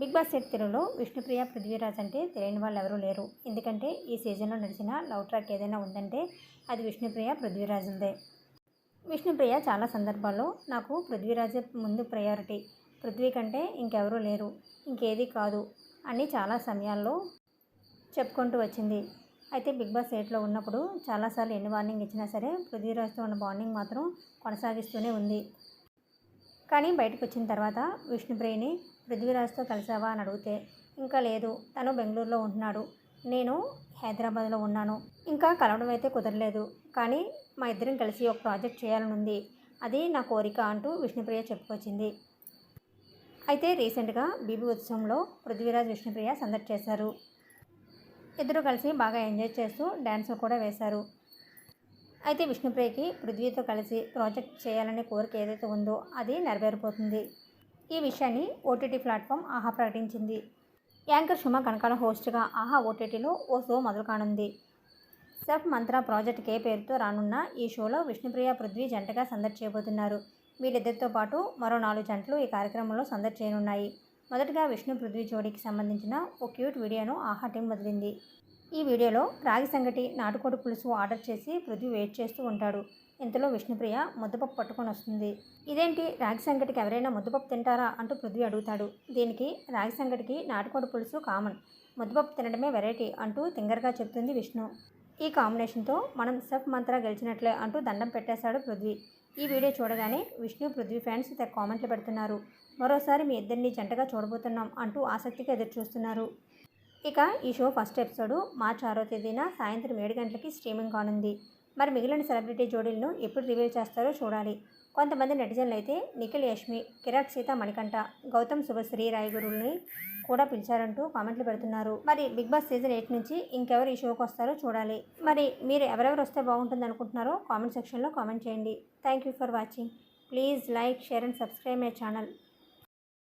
Big Boss set తెలుగులో విష్ణుప్రియ పృథ్వీరాజ్ అంటే తెలియని వాళ్ళు ఎవరూ లేరు. ఎందుకంటే ఈ సీజన్లో నడిచిన లవ్ ట్రాక్ ఏదైనా ఉందంటే అది విష్ణుప్రియ పృథ్వీరాజుందే విష్ణుప్రియ చాలా సందర్భాల్లో నాకు పృథ్వీరాజ్ ముందు ప్రయారిటీ పృథ్వీ కంటే ఇంకెవరూ లేరు. ఇంకేది కాదు అని చాలా సమయాల్లో చెప్పుకుంటూ వచ్చింది. అయితే బిగ్ బాస్ ఎయిట్లో ఉన్నప్పుడు చాలాసార్లు ఎన్ని వార్నింగ్ ఇచ్చినా సరే పృథ్వీరాజ్తో ఉన్న బాండింగ్ మాత్రం కొనసాగిస్తూనే ఉంది. కానీ బయటకు వచ్చిన తర్వాత విష్ణుప్రియని పృథ్వీరాజ్తో కలిసావా అని అడిగితే ఇంకా లేదు తను బెంగళూరులో ఉంటున్నాడు. నేను హైదరాబాద్లో ఉన్నాను. ఇంకా కలవడం అయితే కుదరలేదు. కానీ మా ఇద్దరం కలిసి ఒక ప్రాజెక్ట్ చేయాలని ఉంది అది నా కోరిక అంటూ విష్ణుప్రియ చెప్పుకొచ్చింది. అయితే రీసెంట్గా బీబీ ఉత్సవంలో పృథ్వీరాజ్ విష్ణుప్రియ సందడి చేశారు. ఇద్దరు కలిసి బాగా ఎంజాయ్ చేస్తూ డ్యాన్సులు కూడా వేశారు. అయితే విష్ణుప్రియకి పృథ్వీతో కలిసి ప్రాజెక్ట్ చేయాలనే కోరిక ఏదైతే ఉందో అది నెరవేరిపోతుంది. ఈ విషయాన్ని ఓటీటీ ప్లాట్ఫామ్ ఆహా ప్రకటించింది. యాంకర్ సుమ కనకాల హోస్ట్గా ఆహా ఓటీటీలో ఓ షో మొదలు కానుంది సెఫ్ మంత్ర ప్రాజెక్ట్ కే పేరుతో రానున్న ఈ షోలో విష్ణుప్రియ పృథ్వీ జంటగా సందడి చేయబోతున్నారు. వీళ్ళిద్దరితో పాటు మరో నాలుగు జంటలు ఈ కార్యక్రమంలో సందడి చేయనున్నాయి. మొదటగా విష్ణు పృథ్వీ జోడీకి సంబంధించిన ఓ క్యూట్ వీడియోను ఆహా టీం వదిలింది. ఈ వీడియోలో రాగి సంగటి నాటుకోడి పులుసు ఆర్డర్ చేసి పృథ్వీ వెయిట్ చేస్తూ ఉంటాడు. ఇంతలో విష్ణుప్రియ ముద్దపప్పు పట్టుకొని వస్తుంది. ఇదేంటి? రాగి సంగటికి ఎవరైనా ముద్దపప్పు తింటారా? అంటూ పృథ్వీ అడుగుతాడు. దీనికి రాగి సంగటికి నాటుకోడి పులుసు కామన్. ముద్దపప్పు తినడమే వెరైటీ అంటూ తింగరగా చెప్తుంది విష్ణు. ఈ కాంబినేషన్తో మనం సెఫ్ మంత్రా గెలిచినట్లే అంటూ దండం పెట్టేశాడు పృథ్వీ. ఈ వీడియో చూడగానే విష్ణు పృథ్వీ ఫ్యాన్స్ కామెంట్లు పెడుతున్నారు. మరోసారి మీ ఇద్దరిని జంటగా చూడబోతున్నాం అంటూ ఆసక్తిగా ఎదురు చూస్తున్నారు ఇక ఈ షో ఫస్ట్ ఎపిసోడ్ మార్చి ఆరో తేదీన సాయంత్రం ఏడు గంటలకి స్ట్రీమింగ్ కానుంది. మరి మిగిలిన సెలబ్రిటీ జోడీలను ఎప్పుడు రివీల్ చేస్తారో చూడాలి. కొంతమంది నెటిజన్లు అయితే నిఖిల్ యష్మి కిరాట్ సీత మణికంఠ గౌతమ్ శుభశ్రీ రాయగురుల్ని కూడా పిలిచారంటూ కామెంట్లు పెడుతున్నారు. మరి బిగ్ బాస్ సీజన్ ఎయిట్ నుంచి ఇంకెవరు ఈ షోకి వస్తారో చూడాలి. మరి మీరు ఎవరెవరు వస్తే బాగుంటుంది అనుకుంటున్నారో కామెంట్ సెక్షన్లో కామెంట్ చేయండి. Thank you for watching. Please like share and subscribe my channel.